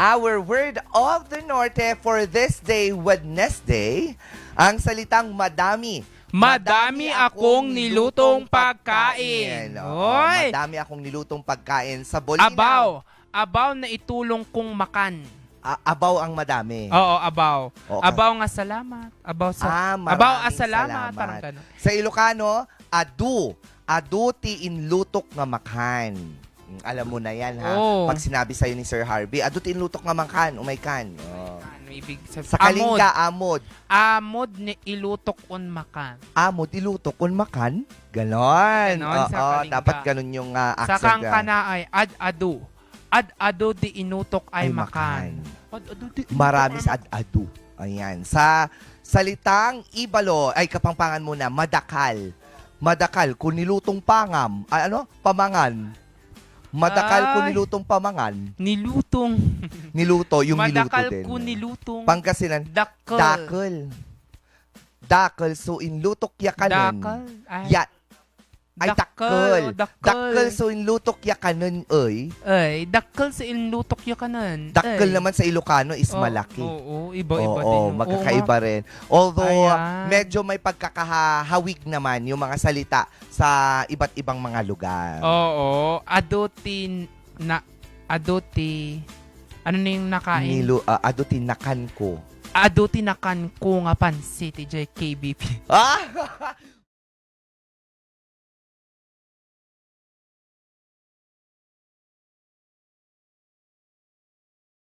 Our word of the Norte for this day, Wednesday, ang salitang madami. Madami akong nilutong pagkain. Oo, Oy! madami akong nilutong pagkain sa Bolinaw. Abaw. Abaw na itulong kong makan. A- abaw ang madami. Oo, abaw. Okay. Abaw nga salamat. Abaw sa Ah, Abaw asalamat. salamat. Parang ganun. Sa Ilocano, adu. Adu ti inlutok nga makan. Mm, Alam mo na yan, ha? Oo. Pag sinabi sa'yo ni Sir Harvey, adu ti inlutok nga makan. Umay-kan. Oh. Ano ibig sabihin? Sa Kalinga, amod. Amod ni ilutok on makan. Amod, ilutok kun makan. Ganon. Ganon, sa Oo, Kalinga. dapat ganun yung uh, Sa accent. kang ah. kana ay ad-adu. Ad-adu di inutok Ay, ay, makan. makan. Ad-adu di inutok Marami sa ad-adu. Ayan. Sa salitang ibalo, ay kapangpangan muna, madakal. Madakal, kung nilutong pangam, ay ano? Pamangan. Madakal Ay. nilutong pamangan. Nilutong. Niluto, yung Madakal niluto din. ko nilutong. Pangasinan, Dakal. dakal. Dakal, so inlutok yakanon. Dakal. Ay, Ya, ay. Dakal. Dakal, so inlutok yakanon, oy. Ay, dakal sa ilutok yung kanan. Dakal Ay. naman sa Ilocano is Oo, malaki. Oo, iba-iba Oo, din. yun. magkakaiba Oo rin. Although, Ayan. medyo may pagkakahawig naman yung mga salita sa iba't ibang mga lugar. Oo, adutin na aduti ano na yung nakain? Nilu, uh, ado tinakan ko. Aduti nakan ko nga pan City J KBP. Ah!